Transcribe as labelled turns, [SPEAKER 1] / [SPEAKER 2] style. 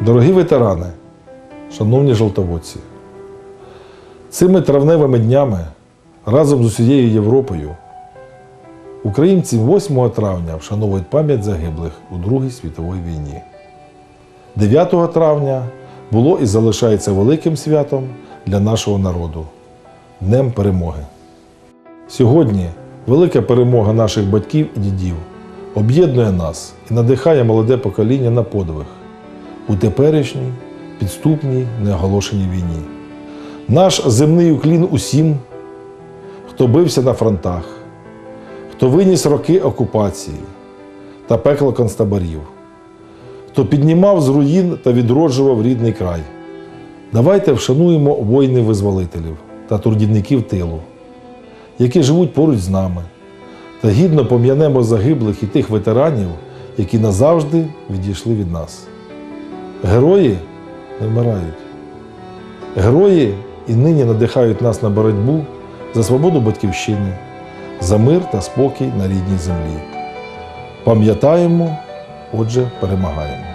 [SPEAKER 1] Дорогі ветерани, шановні жовтоводці, цими травневими днями разом з усією Європою українці 8 травня вшановують пам'ять загиблих у Другій світовій війні. 9 травня було і залишається великим святом для нашого народу Днем Перемоги. Сьогодні велика перемога наших батьків і дідів об'єднує нас і надихає молоде покоління на подвиг у теперішній підступній неоголошеній війні. Наш земний уклін усім, хто бився на фронтах, хто виніс роки окупації та пекло концтаборів, хто піднімав з руїн та відроджував рідний край. Давайте вшануємо воїнів-визволителів та трудівників тилу, які живуть поруч з нами, та гідно пом'янемо загиблих і тих ветеранів, які назавжди відійшли від нас. Герої не вмирають. Герої і нині надихають нас на боротьбу за свободу батьківщини, за мир та спокій на рідній землі. Пам'ятаємо, отже, перемагаємо.